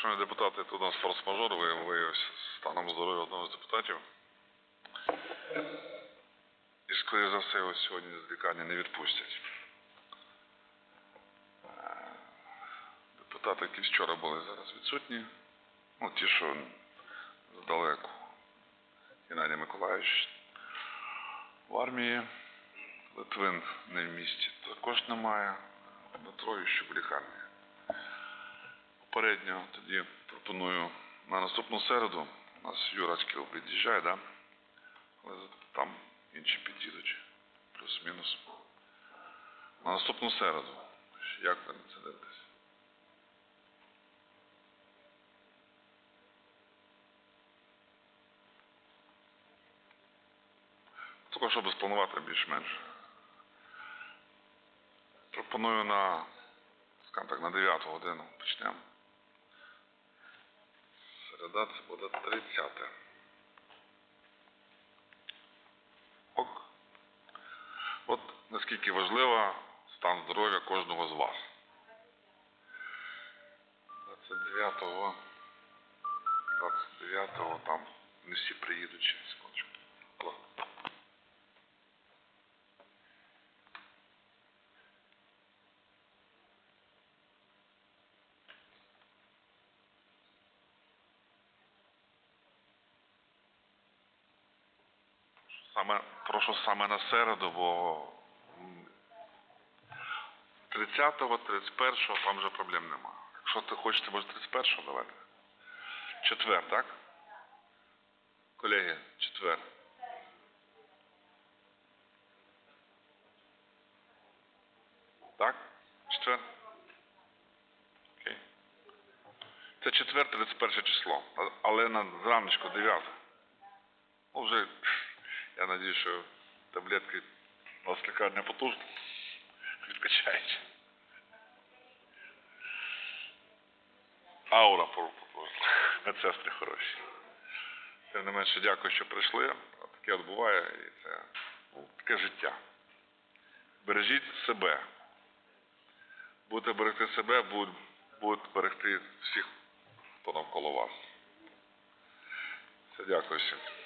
Шановні депутати, тут у нас форс-мажор ви- виявився станом здоров'я одного з депутатів. І, скоріше за все, його сьогодні з лікарні не відпустять. Депутати, які вчора були, зараз відсутні. Ну, ті, що здалеку. Геннадій Миколаївич в армії. Литвин не в місті також немає. Дмитро Ющук в лікарні. Попередньо тоді пропоную на наступну середу. У нас Юра Скіл від'їжджає, да? Але там інші під'їдуть. Плюс-мінус. На наступну середу. Як ви на це дивитесь? Тільки щоб спланувати більш-менш. Пропоную на, скажімо так, на 9 годину почнемо. Це буде 30. Ок. От наскільки важливо стан здоров'я кожного з вас. 29-го, 29-го там не всі приїдуть через секундочку. Саме, прошу саме на середу, бо 30-го, 31-го там вже проблем нема. Якщо ти хочете, може 31-го давайте. Четвер, так? Колеги, четвер. Так? Четвер? Окей. Це четвер, 31 число. Але на зраночку 9. Ну, вже, я надію, що таблетки у вас лікарня потужна. Відкачають. Аура потужна. Медсестри хороші. Тим не менше, дякую, що прийшли. Таке от буває, і це ну, таке життя. Бережіть себе. Будете берегти себе, будуть берегти всіх, хто навколо вас. Все, дякую всім.